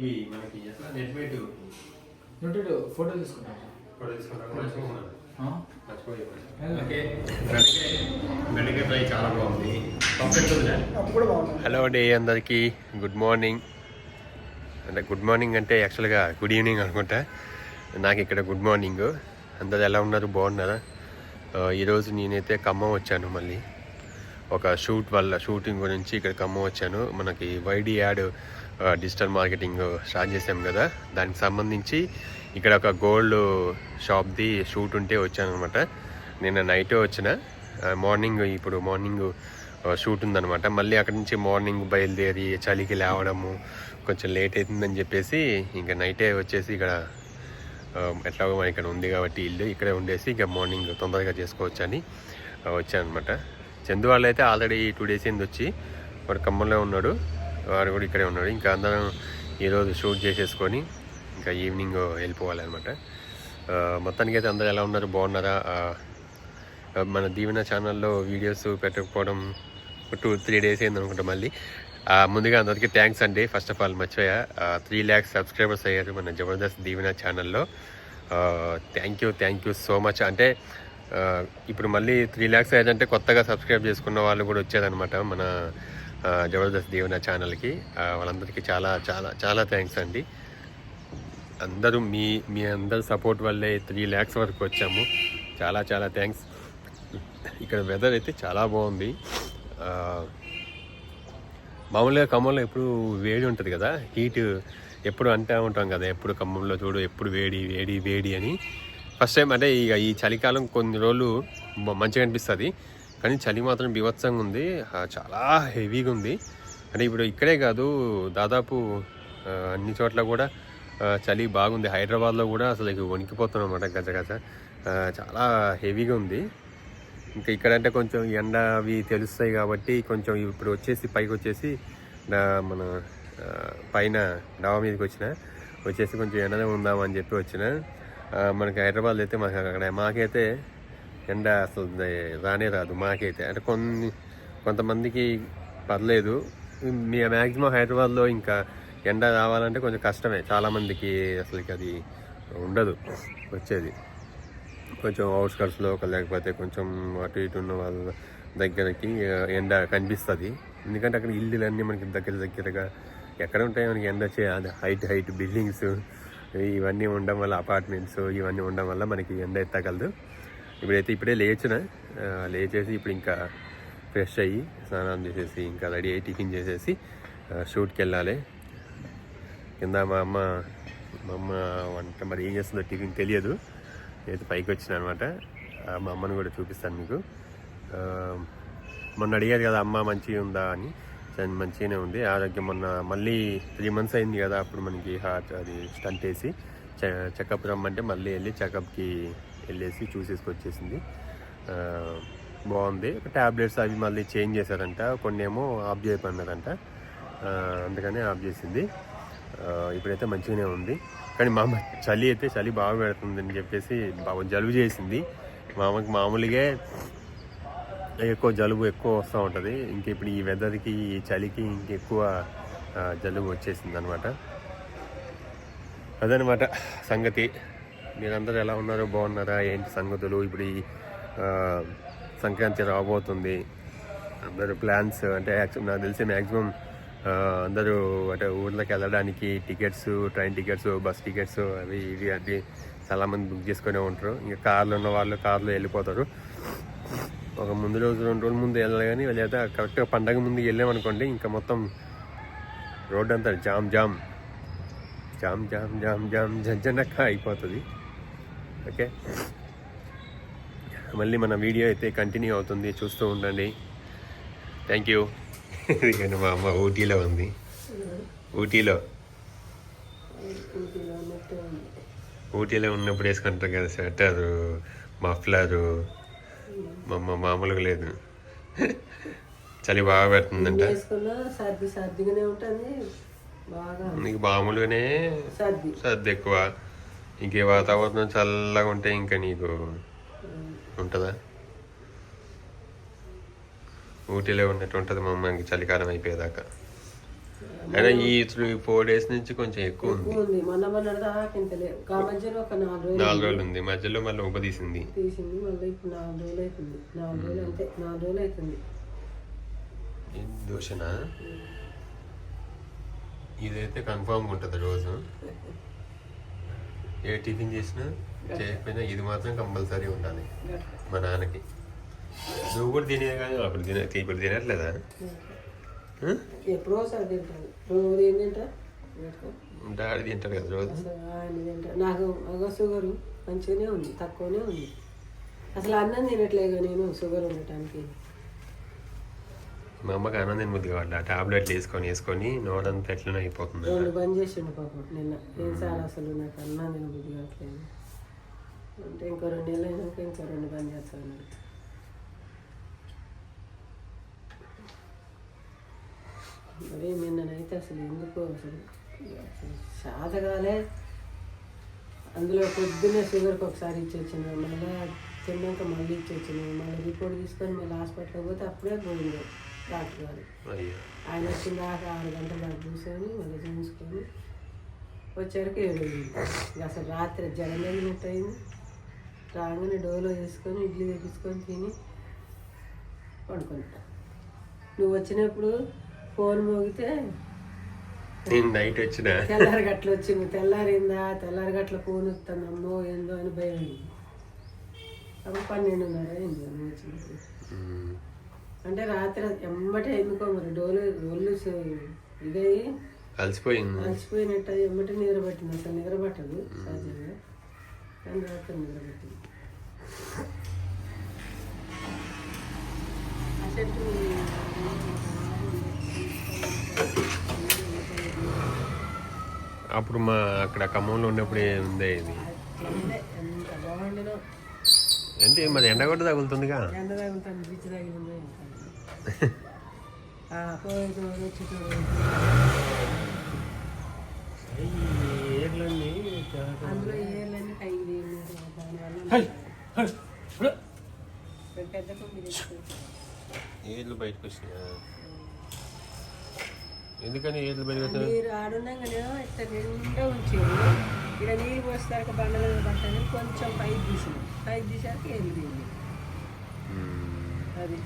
ఇవి మనకి ఎట్లా? నెట్ వెయిట్ ఫోటో తీసుకుంటాం. బెండకాయ ఫ్రై చాలా బాగుంది. హలో అండి అందరికీ. గుడ్ మార్నింగ్ అంటే గుడ్ మార్నింగ్ అంటే యాక్చువల్గా గుడ్ ఈవినింగ్ అనుకుంటా. నాకు ఇక్కడ గుడ్ మార్నింగ్ అందరు ఎలా ఉన్నారు? బాగున్నారా? ఈరోజు నేనైతే ఖమ్మం వచ్చాను మళ్ళీ. ఒక షూట్ వల్ల షూటింగ్ గురించి ఇక్కడ ఖమ్మం వచ్చాను. మనకి YD ad digital marketing start చేసాం కదా. దానికి సంబంధించి ఇక్కడ ఒక గోల్డ్ షాప్ది షూట్ ఉంటే వచ్చాను అనమాట నిన్న నైట్ వచ్చిన. మార్నింగ్ ఇప్పుడు మార్నింగ్ షూట్ ఉందన్నమాట. మళ్ళీ అక్కడి నుంచి మార్నింగ్ బయలుదేరి చలికి లేవడము కొంచెం లేట్ అవుతుందని చెప్పేసి ఇంకా నైటే వచ్చేసి ఇక్కడ ఎట్లాగో మన ఇక్కడ ఉంది కాబట్టి ఇల్లు ఇక్కడే ఉండేసి ఇంకా మార్నింగ్ తొందరగా చేసుకోవచ్చు అని చందువాళ్ళు చందు వాళ్ళు అయితే ఆల్రెడీ టూ డేస్ ఏంది వచ్చి వాడు ఖమ్మంలో ఉన్నాడు. వాడు కూడా ఇక్కడే ఉన్నాడు. ఇంకా అందరం ఈరోజు షూట్ చేసేసుకొని ఇంకా ఈవినింగ్ వెళ్ళిపోవాలన్నమాట. మొత్తానికి అయితే అందరూ ఎలా ఉన్నారు? బాగున్నారా? మన దీవెన ఛానల్లో వీడియోస్ పెట్టకపోవడం టూ త్రీ డేస్ అయింది అనుకుంటా మళ్ళీ ముందుగా అందరికీ థ్యాంక్స్ అండి. ఫస్ట్ ఆఫ్ ఆల్ మర్చిపోయా. త్రీ ల్యాక్స్ సబ్స్క్రైబర్స్ అయ్యారు మన జబర్దస్త్ దీవెన ఛానల్లో. Thank you thank you so much అంటే ఇప్పుడు మళ్ళీ త్రీ ల్యాక్స్ అయ్యారంటే కొత్తగా సబ్స్క్రైబ్ చేసుకున్న వాళ్ళు కూడా వచ్చారనమాట మన జబర్దస్త్ దీవెన ఛానల్కి వాళ్ళందరికీ చాలా చాలా చాలా థ్యాంక్స్ అండి. అందరూ మీ మీ అందరి సపోర్ట్ వల్లే త్రీ ల్యాక్స్ వరకు వచ్చాము. చాలా చాలా థ్యాంక్స్ ఇక్కడ వెదర్ అయితే చాలా బాగుంది. మామూలుగా ఖమ్మంలో ఎప్పుడు వేడి ఉంటుంది కదా హీట్ ఎప్పుడు అంటూ ఉంటాం కదా ఎప్పుడు ఖమ్మంలో చూడు ఎప్పుడు వేడి వేడి వేడి అని. ఫస్ట్ టైం అంటే ఇక ఈ చలికాలం కొన్ని రోజులు మంచిగా అనిపిస్తుంది. కానీ చలి మాత్రం బీభత్సంగా ఉంది. చాలా హెవీగా ఉంది. అంటే ఇప్పుడు ఇక్కడే కాదు దాదాపు అన్ని చోట్ల కూడా చలి బాగుంది. హైదరాబాద్లో కూడా అసలు ఇక వణికిపోతున్నాం అనమాట గజ గజ. చాలా హెవీగా ఉంది. ఇంకా ఇక్కడంటే కొంచెం ఎండ అవి తెలుస్తాయి కాబట్టి కొంచెం ఇప్పుడు వచ్చేసి పైకి వచ్చేసి నా- మన పైన డాబా మీదకి వచ్చిన వచ్చేసి కొంచెం ఎండనే ఉందామని చెప్పి వచ్చిన. మనకి హైదరాబాద్ అయితే మనకి అక్కడ మాకైతే ఎండ అసలు రానే రాదు మాకైతే. అంటే కొన్ని కొంతమందికి పర్లేదు. మీ మ్యాక్సిమం హైదరాబాద్లో ఇంకా ఎండ రావాలంటే కొంచెం కష్టమే. చాలామందికి అసలుకి అది ఉండదు వచ్చేది. కొంచెం అవుట్స్కట్స్లో లేకపోతే కొంచెం అటు ఇటు ఉన్న వాళ్ళ దగ్గరకి ఎండ కనిపిస్తుంది. ఎందుకంటే అక్కడ ఇల్లులన్నీ మనకి దగ్గర దగ్గరగా ఎక్కడ ఉంటాయి? మనకి ఎండ చే హైట్ హైట్ బిల్డింగ్స్ ఇవన్నీ ఉండడం వల్ల అపార్ట్మెంట్స్ ఇవన్నీ ఉండడం వల్ల మనకి ఎండ ఎత్తగలదు. ఇప్పుడైతే ఇప్పుడే లేచిన లేచేసి ఇప్పుడు ఇంకా ఫ్రెష్ అయ్యి స్నానం చేసేసి ఇంకా రెడీ అయ్యి టిఫిన్ చేసేసి షూట్కి వెళ్ళాలి. కింద మా అమ్మ మా అమ్మ వంట మరి ఏం చేస్తుందో టిఫిన్ తెలియదు. అయితే పైకి వచ్చిన అనమాట. మా అమ్మని కూడా చూపిస్తాను మీకు. మొన్న అడిగారు కదా అమ్మ మంచిగా ఉందా అని. మంచిగానే ఉంది. ఆరోగ్యం మొన్న మళ్ళీ త్రీ మంత్స్ అయింది కదా అప్పుడు మనకి హార్ట్ అది స్టంట్ వేసి చె- చెకప్ రమ్మంటే మళ్ళీ వెళ్ళి చెకప్కి వెళ్ళేసి చూసేసుకొచ్చేసింది బాగుంది. ట్యాబ్లెట్స్ అవి మళ్ళీ చేంజ్ చేశారంట. కొన్ని ఏమో ఆఫ్ చేయమన్నారంట అందుకనే ఆఫ్ చేసింది. ఇప్పుడైతే మంచిగానే ఉంది. కానీ మా అమ్మ చలి అయితే చలి బాగా పెడుతుంది అని చెప్పేసి బాగా జలుబు చేసింది. మా అమ్మకి మామూలుగా ఎక్కువ జలుబు ఎక్కువ వస్తూ ఉంటుంది. ఇంక ఇప్పుడు ఈ వెదర్కి ఈ చలికి ఇంకెక్కువ జలుబు వచ్చేసింది అనమాట అదనమాట సంగతి. మీరందరూ ఎలా ఉన్నారో? బాగున్నారా? ఏంటి సంగతులు? ఇప్పుడు ఈ సంక్రాంతి రాబోతుంది. అందరూ ప్లాన్స్ అంటే యాక్చువల్ నాకు తెలిసి మ్యాక్సిమం అందరూ అంటే ఊర్లోకి వెళ్ళడానికి tickets train tickets bus tickets అవి ఇవి అవి చాలామంది బుక్ చేసుకునే ఉంటారు. ఇంకా కార్లు ఉన్న వాళ్ళు కార్లో వెళ్ళిపోతారు. ఒక ముందు రోజు రెండు రోజుల ముందు వెళ్ళాలి కానీ లేదా కరెక్ట్గా పండగ ముందు వెళ్ళామనుకోండి ఇంకా మొత్తం రోడ్ అంతా jam jam. Jam jam jam jam జంజనక్క అయిపోతుంది. ఓకే. మళ్ళీ మన వీడియో అయితే కంటిన్యూ అవుతుంది. చూస్తూ ఉండండి. థ్యాంక్ యూ ఎందుకంటే మా అమ్మ ఊటీలో ఉంది. ఊటీలో. ఊటీలో ఉన్నప్పుడు వేసుకుంటారు కదా స్వెటరు మఫ్లరు. మా అమ్మ మామూలుగా లేదు. చలి బాగా పెడుతుందంట. నీకు మామూలుగానే సర్ది ఎక్కువ. ఇంకే వాతావరణం చల్లగా ఉంటే ఇంకా నీకు ఉంటుందా? ఊటీలో ఉన్నట్టు ఉంటుంది మా అమ్మకి చలికాలం అయిపోయేదాకా. అయినా ఈ త్రీ ఫోర్ డేస్ నుంచి కొంచెం ఎక్కువ ఉంది. నాలుగు రోజులు ఉంది. మధ్యలో మళ్ళీ ఉపదీసింది దోషనా? ఇదైతే కన్ఫామ్ ఉంటుంది రోజు. ఏ టిఫిన్ చేసినా చేయకపోయినా ఇది మాత్రం కంపల్సరీ ఉండాలి. మా నాన్నకి. నువ్వు కూడా తినే కానీ అప్పుడు తిన ఇప్పుడు తినట్లేదా? తింటాను. రోజు ఏం తింటా? పెట్టుకో. డాడీ తింటారు కదా రోజు? నాకు అగో షుగరు మంచిగానే ఉంది తక్కువనే ఉంది. అసలు అన్నం తినట్లేదు నేను షుగర్ ఉండటానికి. మా అమ్మకి ఆనందం తినబుద్ది కావాలి ఆ టాబ్లెట్లు వేసుకొని వేసుకొని నోడంతా ఎట్లనే అయిపోతుంది రెండు బంద్ చేసిండు పాపం నిన్న. ఏం సార్ అసలు నాకు అన్నా నేను బుద్ధి కావట్లేదు. అంటే ఇంకో రెండు నెలలు అయినాక ఇంకో రెండు బంద్ చేస్తాను మరి నిన్ననైతే అసలు ఎందుకు అసలు? సాధగాలే. అందులో పొద్దున్నే షుగర్కి ఒకసారి ఇచ్చి మళ్ళీ తిన్నాక మళ్ళీ ఇచ్చి మళ్ళీ రిపోర్ట్ తీసుకొని మళ్ళీ హాస్పిటల్కి పోతే అప్పుడే పోయింది అయ్యో. ఆయన వచ్చిన దాకా ఆరు గంటల దాకా కూర్చొని మళ్ళీ చూసుకొని వచ్చేవరకు ఏడు అసలు రాత్రి జనం తగినట్టు అయింది? రాగానే డోలో వేసుకొని ఇడ్లీ తెప్పించుకొని తిని పడుకుంటా. నువ్వు వచ్చినప్పుడు ఫోన్ మోగితే నేను నైట్ వచ్చిన? తెల్లారి గట్ల వచ్చింది. తెల్లారిందా? తెల్లారి గట్ల ఫోన్ వస్తాను అమ్మో ఏందో అని భయం అప్పుడు పన్నెండున్నర అయింది నువ్వు వచ్చినప్పుడు. అంటే రాత్రి ఎమ్మటే ఎందుకో మరి డోలు ఒళ్ళు ఇదయ్యి అలసిపోయింది అలసిపోయినట్టు ఎమ్మటే నిద్ర పట్టింది అసలు నిద్ర పట్టదు సహజంగా కానీ రాత్రి నిద్ర పట్టింది అప్పుడు మా అక్కడ ఖమ్మంలో ఉన్నప్పుడు ఉందే ఇది. అంటే మరి ఎండ కూడా తగులుతుందిగా? ఎండ తగులుతాను ఏళ్ళు బయటకు వచ్చినాయా ఎందుకని ఏళ్ళు బయటకు వచ్చినాయి నీరు ఆడుండగానే ఇట్లా నిండా ఉంచేది ఇక్కడ నీరు పోసేసరికి బండల మీద పట్టాలి కొంచెం పైకి తీసింది పైకి తీసాక తీయండి. అది.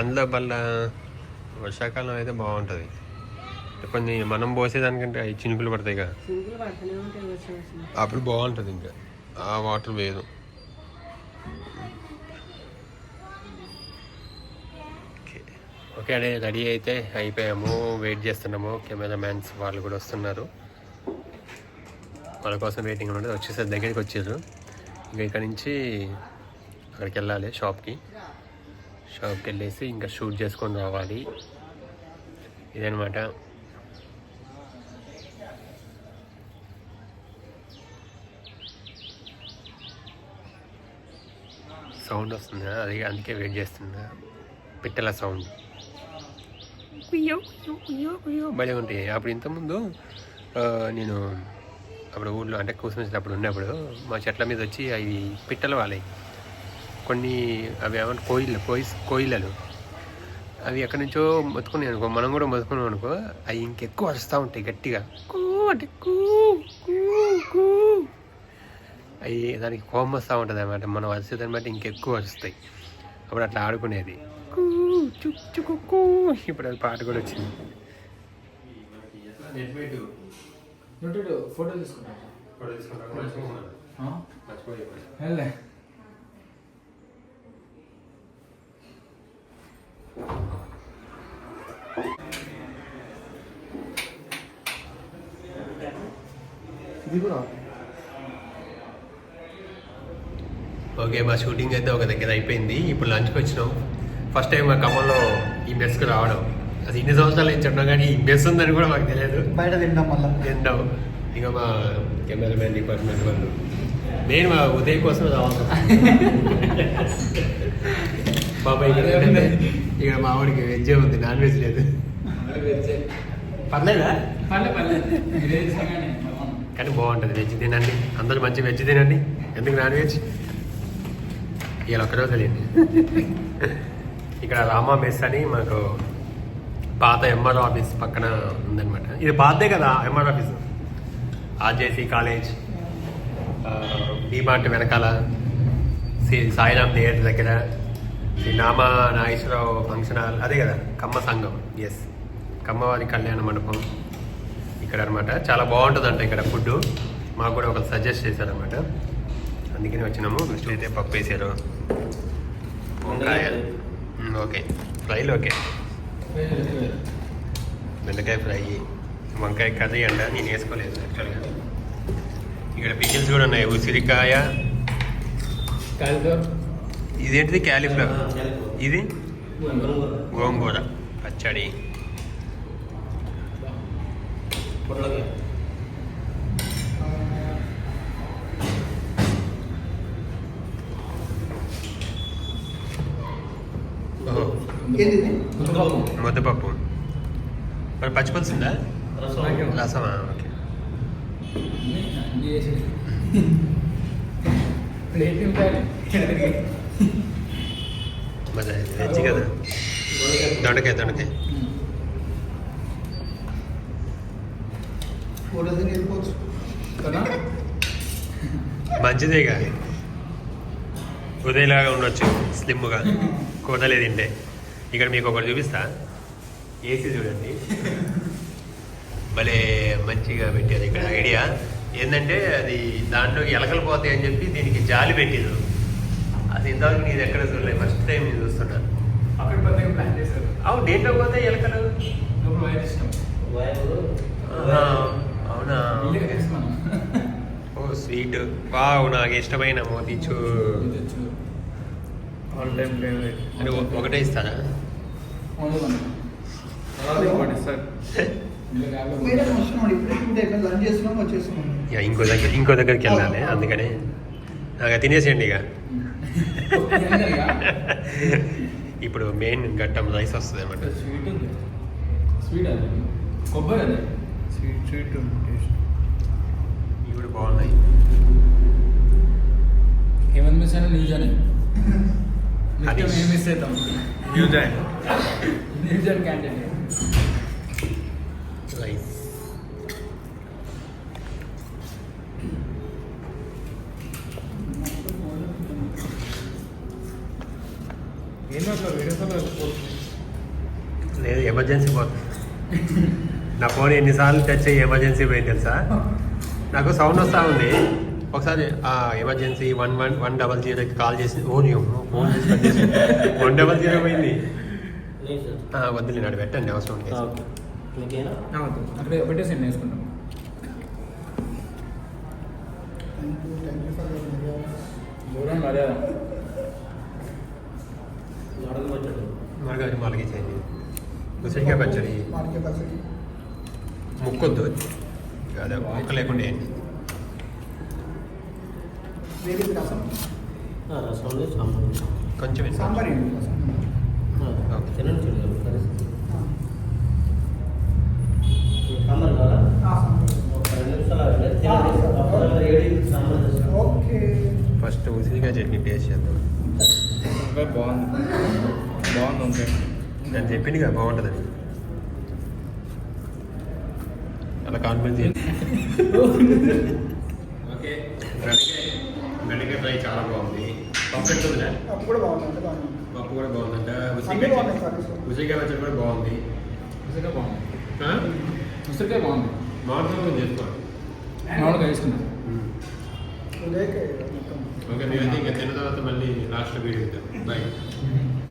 అందులో వల్ల వర్షాకాలం అయితే బాగుంటుంది. కొన్ని మనం పోసేదానికంటే అవి చినుకులు పడతాయి కదా. అప్పుడు బాగుంటుంది ఇంకా. ఆ వాటర్ వేరు. ఓకే. అదే రెడీ అయితే అయిపోయాము. వెయిట్ చేస్తున్నాము. కెమెరా మ్యాన్స్ వాళ్ళు కూడా వస్తున్నారు. వాళ్ళ కోసం వెయిటింగ్ ఉన్నది. వచ్చేసరి దగ్గరికి వచ్చారు. ఇంకా ఇక్కడ నుంచి అక్కడికి వెళ్ళాలి షాప్కి. షాప్కి వెళ్ళేసి ఇంకా షూట్ చేసుకొని రావాలి. ఇదనమాట సౌండ్ వస్తుంది? అది అందుకే వెయిట్ చేస్తున్నా. పిట్టల సౌండ్. భలే ఉంటాయి. అప్పుడు ఇంతకుముందు నేను అప్పుడు ఊళ్ళో అంటే కూర్చున్నప్పుడు ఉన్నప్పుడు మా చెట్ల మీద వచ్చి అవి పిట్టలు వాళ్ళవి కొన్ని అవి ఏమంటే కోయిలు కోయి కోయిలలు. అవి ఎక్కడి నుంచో మొత్తుకున్నాయి అనుకో మనం కూడా మొత్తుకున్నాం అనుకో అవి ఇంకెక్కువ వస్తూ ఉంటాయి గట్టిగా. కూ అంటే కూ కూ కూ. అవి దానికి కోపం వస్తూ ఉంటుంది అనమాట మనం వరిసేదాన్ని బట్టి ఇంకెక్కువ వస్తాయి అప్పుడు అట్లా ఆడుకునేది. కూ, చుక్ ఇప్పుడు అది పాట కూడా వచ్చింది. నోటి ఫోటో తీసుకుంటా వెళ్ళే ఇది కూడా ఓకే మా షూటింగ్ అయితే ఒక దగ్గర అయిపోయింది. ఇప్పుడు లంచ్కి వచ్చినాం. ఫస్ట్ టైం మా ఖమ్మంలో ఈ మెస్కి రావడం. అది ఇన్ని సంవత్సరాలు నుంచి ఉన్నాం కానీ మెస్ ఉందని కూడా మాకు తెలియదు. బయట తింటాం మళ్ళా. తింటాం ఇక మా కెమెరామెన్ డిపార్ట్మెంట్ వాళ్ళు. నేను మా ఉదయ్ కోసం రావాలి. బాబాయ్ ఇక్కడ ఇక్కడ మా వాడికి వెజ్ ఉంది నాన్ వెజ్ లేదు. పర్లేదా? కానీ బాగుంటుంది. వెజ్ తినండి. అందరూ మంచి వెజ్ తినండి. ఎందుకు నాన్ వెజ్? ఇలా ఒకరోజు వెళ్ళింది ఇక్కడ రామా మెస్ అని మనకు పాత ఎంఆర్ ఆఫీస్ పక్కన ఉందన్నమాట. ఇది పాతదే కదా MR office RJC college DMart వెనకాల శ్రీ సాయిరామ్ థియేటర్ దగ్గర శ్రీ నామా నాగేశ్వరరావు ఫంక్షన్ హాల్ అదే కదా కమ్మ సంఘం. ఎస్ కమ్మవారి కళ్యాణ మండపం ఇక్కడ అనమాట చాలా బాగుంటుందంట ఇక్కడ ఫుడ్ మాకు కూడా ఒకరు సజెస్ట్ చేశారనమాట అందుకని వచ్చినాము. నెక్స్ట్ అయితే పప్పు వేసారు. వంకాయ ఓకే. ఫ్రైలు ఓకే. బెండకాయ ఫ్రై వంకాయ కర్రీ అంట నేను వేసుకోలేదు యాక్చువల్గా ఇక్కడ పికిల్స్ కూడా ఉన్నాయి ఉసిరికాయ. ఇదేంటిది? క్యాలీఫ్లవర్ ఇది? గోంగూర. పచ్చడి. ఓహో, ముద్దపప్పు మరి పచ్చిపులుసు ఉందా రసమా? ఓకే. వెజ్ కదా? దొండకాయ దొండకాయ. మంచిదేగా ఉదయలాగా ఉండొచ్చు స్లిమ్గా. కూరలే తింటే ఇక్కడ మీకు ఒకటి చూపిస్తా. ఏసీ చూడండి. భలే మంచిగా పెట్టారు ఇక్కడ ఐడియా. ఏంటంటే అది దాంట్లో ఎలకలు పోతాయి అని చెప్పి దీనికి జాలి పెట్టిండ్రు అది ఇంతవరకు నీది ఎక్కడ చూడలేదు. ఫస్ట్ టైం నేను చూస్తున్నా. అవును దేంట్లో పోతాయి ఎలకలు? అవునా? ఓ స్వీట్. వావ్ నాకు ఇష్టమైన మోతీచూ. ఆల్ టైమ్ ఫేవరెట్ అంటే ఒ- ఒకటే ఇస్తారా ఇక ఇంకో దగ్గర ఇంకో దగ్గరికి వెళ్ళాలి. అందుకని నాకు తినేసేయండి ఇక. ఇప్పుడు మెయిన్ గట్టం రైస్ వస్తుంది అనమాట స్వీట్ స్వీట్ అది. కొబ్బరి అది. స్వీట్ స్వీట్ ఇవి కూడా బాగున్నాయి. ఏమంది మిస్ అయినా రైస్ లేదు ఎమర్జెన్సీ పోతుంది నా ఫోన్ ఎన్నిసార్లు టచ్ అయ్యి ఎమర్జెన్సీ పోయింది తెలుసా? నాకు సౌండ్ వస్తూ ఉంది. ఒకసారి ఆ emergency one one one double జీరోకి కాల్ చేసి ఓ నీ ఫోన్ చేసి వన్ డబల్ జీరో పోయింది. ఆ, వద్దులే నాడు పెట్టండి అవసరం అక్కడ పెట్టేసి వేసుకుంటాం మరగారి మాలకి చేయండి. ఉసిరికాయ పచ్చడి. ముక్కొద్దు. అదే ముక్క లేకుండా వేయండి. వేరే రసం కొంచెం వేసుకోండి. సాంబార్ ఏంటి రసం ఆ, సాంబార్ ఓకే. ఫస్ట్ ఉసిరికాయ చట్నీ టేస్ట్ చేద్దాం. బాగుంది. బాగుంది ఉంటాయి నేను చెప్పింది కదా బాగుంటుందని అలా కాన్ఫిడెన్స్ ఓకే. ఫ్రై చాలా బాగుంది. పప్పు కూడా బాగుంది. పప్పు కూడా బాగుందంట. ఉసిరికాయ ఉసిరికాయ పచ్చడి కూడా బాగుంది. ఉసిరికాయ బాగుంది? ఉసిరికాయ బాగుంది. మామూలుగా చేసుకోవాలి ఉదయకే మొత్తం. ఓకే మేమైతే ఇంకా తిన్న తర్వాత మళ్ళీ లాస్ట్లో వీడియో బాయ్